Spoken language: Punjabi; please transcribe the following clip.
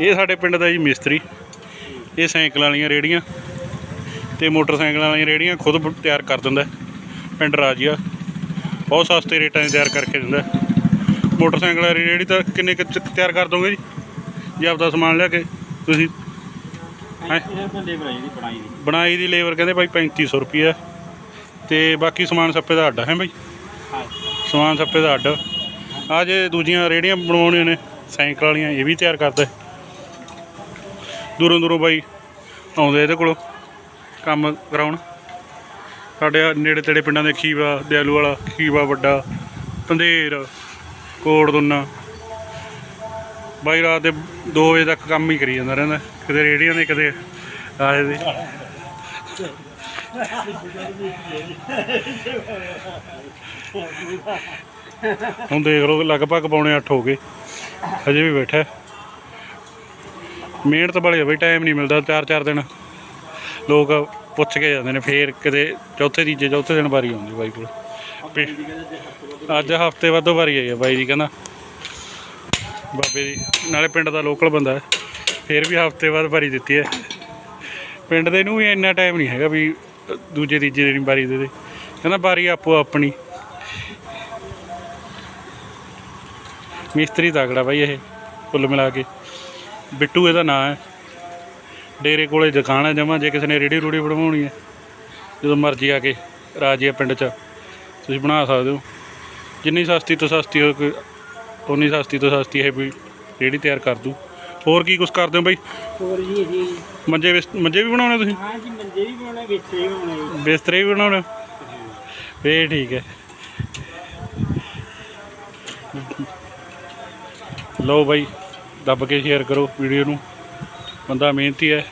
ਇਹ ਸਾਡੇ ਪਿੰਡ ਦਾ ਜੀ ਮਿਸਤਰੀ। ਇਹ ਸਾਈਕਲ ਵਾਲੀਆਂ ਰੇੜੀਆਂ ਤੇ ਮੋਟਰਸਾਈਕਲਾਂ ਵਾਲੀਆਂ ਰੇੜੀਆਂ ਖੁਦ ਤਿਆਰ ਕਰ ਦਿੰਦਾ। ਪਿੰਡ ਰਾਜੀਆ। ਬਹੁਤ ਸਸਤੇ ਰੇਟਾਂ 'ਚ ਤਿਆਰ ਕਰਕੇ ਦਿੰਦਾ। ਮੋਟਰਸਾਈਕਲ ਵਾਲੀ ਰੇੜੀ ਤਾਂ ਕਿੰਨੇ ਕੁ ਤਿਆਰ ਕਰ ਦੋਗੇ ਜੀ? ਜੇ ਆਪਦਾ ਸਮਾਨ ਲਿਆ ਕੇ ਤੁਸੀਂ? ਤਾਂ ਬਣਾਈ ਦੀ। ਲੇਬਰ ਕਹਿੰਦੇ ਬਾਈ 3500 ਰੁਪਈਆ ਤੇ ਬਾਕੀ ਸਮਾਨ ਸੱਪੇ ਦਾ ਅੱਡ ਹੈ ਹਾਂ। ਸਮਾਨ ਸੱਪੇ ਦਾ ਅੱਡ। ਆ ਜੇ ਦੂਜੀਆਂ ਰੇੜੀਆਂ ਬਣਾਉਣੀਆਂ ਨੇ ਸਾਈਕਲ ਵਾਲੀਆਂ ਇਹ ਵੀ ਤਿਆਰ ਕਰਦਾ। ਦੂਰੋਂ ਦੂਰੋਂ ਬਾਈ ਆਉਂਦੇ ਇਹਦੇ ਕੋਲੋਂ ਕੰਮ ਕਰਾਉਣ। ਸਾਡੇ ਨੇੜੇ ਤੇੜੇ ਪਿੰਡਾਂ ਦੇ ਖੀਵਾ, ਦਿਆਲੂ ਵਾਲਾ, ਖੀਵਾ ਵੱਡਾ ਪੰਧੇਰ ਕੋੜ ਦੁੰਨਾ ਬਾਈ ਰਾਤ ਦੇ 2 ਵਜੇ ਤੱਕ ਕੰਮ ਹੀ ਕਰੀ ਜਾਂਦਾ ਰਹਿੰਦਾ। ਕਿਤੇ ਰੇੜੀਆਂ ਦੇ ਕਿਤੇ ਆਏ ਦੇ। ਹੁਣ ਦੇਖ ਲਓ, ਲਗਭਗ ਪੌਣੇ 8 ਹੋ ਗਏ। ਹਜੇ ਵੀ ਬੈਠਾ। ਮਿਹਨਤ ਵਾਲੇ ਆ ਬਈ ਟਾਈਮ ਨਹੀਂ ਮਿਲਦਾ, ਚਾਰ ਚਾਰ ਦਿਨ। ਲੋਕ ਪੁੱਛ ਕੇ ਜਾਂਦੇ ਨੇ, ਫੇਰ ਕਿਤੇ ਚੌਥੇ ਤੀਜੇ, ਚੌਥੇ ਦਿਨ ਵਾਰੀ ਆਉਂਦੀ ਬਾਈ ਕੋਲ। ਵੀ ਅੱਜ ਹਫ਼ਤੇ ਬਾਅਦੋਂ ਵਾਰੀ ਆਈ ਹੈ ਬਾਈ ਦੀ ਕਹਿੰਦਾ। ਬਾਬੇ ਦੀ, ਨਾਲੇ ਪਿੰਡ ਦਾ ਲੋਕਲ ਬੰਦਾ ਹੈ, ਫੇਰ ਵੀ ਹਫ਼ਤੇ ਬਾਅਦ ਵਾਰੀ ਦਿੱਤੀ ਹੈ। ਪਿੰਡ ਦੇ ਨੂੰ ਵੀ ਇੰਨਾ ਟਾਈਮ ਨਹੀਂ ਹੈਗਾ ਵੀ ਦੂਜੇ, ਤੀਜੇ ਦਿਨ ਵਾਰੀ ਦੇ ਦੇ। ਕਹਿੰਦਾ ਵਾਰੀ ਆਪੋ ਆਪਣੀ। ਮਿਸਤਰੀ ਤਗੜਾ ਬਾਈ ਇਹ, ਕੁੱਲ ਮਿਲਾ ਕੇ। ਬਿੱਟੂ ਇਹਦਾ ਨਾਂ ਹੈ। ਡੇਰੇ ਕੋਲੇ ਦੁਕਾਨ ਹੈ ਜਮਾ ਜੇ ਕਿਸੇ ਨੇ ਰੇੜੀ ਰੂੜੀ ਬਣਵਾਉਣੀ ਹੈ ਜਦੋਂ ਮਰਜ਼ੀ ਆ ਕੇ ਰਾਜੀਆ ਪਿੰਡ 'ਚ ਤੁਸੀਂ ਬਣਾ ਸਕਦੇ ਹੋ। ਜਿੰਨੀ ਸਸਤੀ ਤੋਂ ਸਸਤੀ ਹੋ ਕੋਈ ਉਨੀ ਸਸਤੀ ਤੋਂ ਸਸਤੀ ਹੈ ਵੀ ਰੇੜੀ ਤਿਆਰ ਕਰ ਦੂ। ਹੋਰ ਕੀ ਕੁਛ ਕਰਦੇ ਹੋ ਬਾਈ? ਹੋਰ ਜੀ ਜੀ। ਮੰਜੇ ਵਿਸ- ਮੰਜੇ ਵੀ ਬਣਾਉਣੇ ਤੁਸੀਂ? ਹਾਂ ਜੀ ਮੰਜੇ ਵੀ ਬਣਾਉਣੇ ਵਿੱਚ ਵੀ ਬਣਾਉਣੇ। ਬਿਸਤਰੇ ਵੀ ਬਣਾਉਣੇ? ਫੇਰ ਠੀਕ ਹੈ। ਲਓ ਬਾਈ ਦੱਬ ਕੇ ਸ਼ੇਅਰ ਕਰੋ ਵੀਡੀਓ ਨੂੰ। ਬੰਦਾ ਮਿਹਨਤੀ ਹੈ।